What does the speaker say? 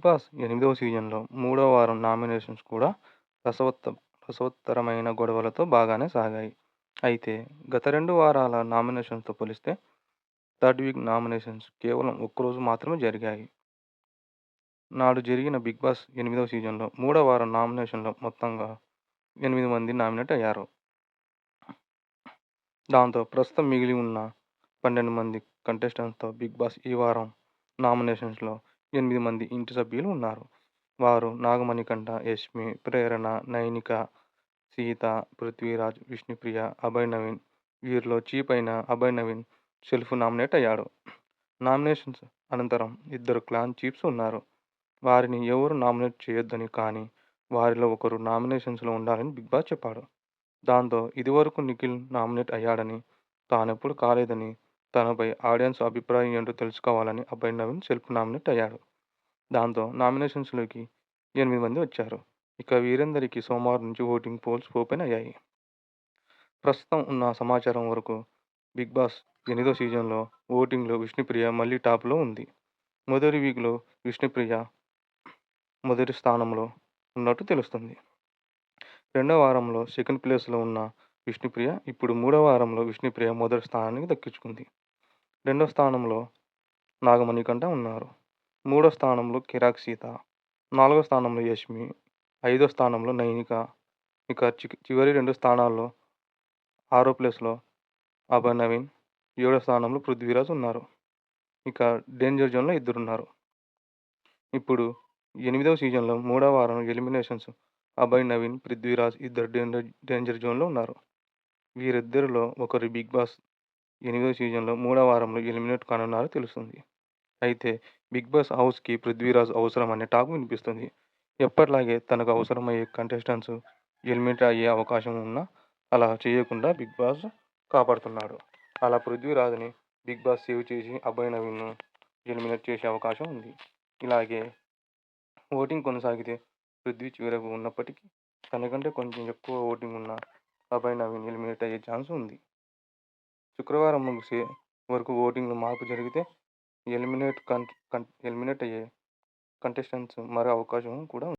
Big boss ఎనిమిదవ సీజన్లో మూడో వారం నామినేషన్స్ కూడా రసవత్త రసవత్తరమైన గొడవలతో బాగానే సాగాయి. అయితే గత రెండు వారాల నామినేషన్స్తో పోలిస్తే థర్డ్ వీక్ నామినేషన్స్ కేవలం ఒక్కరోజు మాత్రమే జరిగాయి. నాడు జరిగిన బిగ్ బాస్ ఎనిమిదవ సీజన్లో మూడో వారం నామినేషన్లో మొత్తంగా ఎనిమిది మంది నామినేట్ అయ్యారు. దాంతో ప్రస్తుతం మిగిలి ఉన్న పన్నెండు మంది కంటెస్టెంట్స్తో బిగ్ బాస్ ఈ వారం నామినేషన్స్లో ఎనిమిది మంది ఇంటి సభ్యులు ఉన్నారు. వారు నాగమణికంఠ యష్మి ప్రేరణ నైనిక సీత పృథ్వీరాజ్ విష్ణుప్రియ అభయ్ నవీన్ వీరిలో చీప్ అయిన అభయ్ నవీన్ సెల్ఫ్ నామినేట్ అయ్యాడు. నామినేషన్స్ అనంతరం ఇద్దరు క్లాన్ చీఫ్స్ ఉన్నారు. వారిని ఎవరు నామినేట్ చేయొద్దని కానీ వారిలో ఒకరు నామినేషన్స్లో ఉండాలని బిగ్ బాస్ చెప్పాడు. దాంతో ఇదివరకు నిఖిల్ నామినేట్ అయ్యాడని తానెప్పుడు కాలేదని తనపై ఆడియన్స్ అభిప్రాయం ఏంటో తెలుసుకోవాలని అబ్బాయి నవీన్ సెల్ఫ్ నామినేట్ అయ్యాడు. దాంతో నామినేషన్స్లోకి ఎనిమిది మంది వచ్చారు. ఇక వీరందరికీ సోమవారం నుంచి ఓటింగ్ పోల్స్ ఓపెన్ అయ్యాయి. ప్రస్తుతం ఉన్న సమాచారం వరకు బిగ్ బాస్ ఎనిమిదో సీజన్లో ఓటింగ్లో విష్ణుప్రియ మళ్ళీ టాప్లో ఉంది. మొదటి వీక్లో విష్ణుప్రియ మొదటి స్థానంలో ఉన్నట్టు తెలుస్తుంది. రెండో వారంలో సెకండ్ ప్లేస్లో ఉన్న విష్ణుప్రియ ఇప్పుడు మూడవ వారంలో విష్ణుప్రియ మొదటి స్థానానికి దక్కించుకుంది. రెండో స్థానంలో నాగమణికంఠ ఉన్నారు. మూడో స్థానంలో కిరాక్ సీత. నాలుగో స్థానంలో యష్మి. ఐదో స్థానంలో నైనిక. ఇక చివరి రెండు స్థానాల్లో ఆరో ప్లేస్లో అభయ్ నవీన్. ఏడో స్థానంలో పృథ్వీరాజ్ ఉన్నారు. ఇక డేంజర్ జోన్లో ఇద్దరున్నారు. ఇప్పుడు ఎనిమిదవ సీజన్లో మూడవ వారం ఎలిమినేషన్స్ అభయ్ నవీన్ పృథ్వీరాజ్ ఇద్దరు డేంజర్ డేంజర్ జోన్లో ఉన్నారు. వీరిద్దరిలో ఒకరు బిగ్ బాస్ ఎనిమిదో సీజన్లో మూడో వారంలో ఎలిమినేట్ కానున్నారో తెలుస్తుంది. అయితే బిగ్ బాస్ హౌస్కి పృథ్వీరాజ్ అవసరం అనే టాక్ వినిపిస్తుంది. ఎప్పటిలాగే తనకు అవసరమయ్యే కంటెస్టెంట్స్ ఎలిమినేట్ అయ్యే అవకాశం ఉన్నా అలా చేయకుండా బిగ్ బాస్ కాపాడుతున్నాడు. అలా పృథ్వీరాజ్ని బిగ్ బాస్ సేవ్ చేసి అభయ్ నవీన్ను ఎలిమినేట్ చేసే అవకాశం ఉంది. ఇలాగే ఓటింగ్ కొనసాగితే పృథ్వీ చివరకు ఉన్నప్పటికీ తనకంటే కొంచెం ఎక్కువ ఓటింగ్ ఉన్న అభయ్ నవీన్ ఎలిమినేట్ అయ్యే ఛాన్స్ ఉంది. శుక్రవారం ముగిసే వరకు ఓటింగ్ మార్పు జరిగితే ఎలిమినేట్ కన్ కన్ ఎలిమినేట్ అయ్యే కంటెస్టెంట్స్ మరే అవకాశం కూడా ఉంది.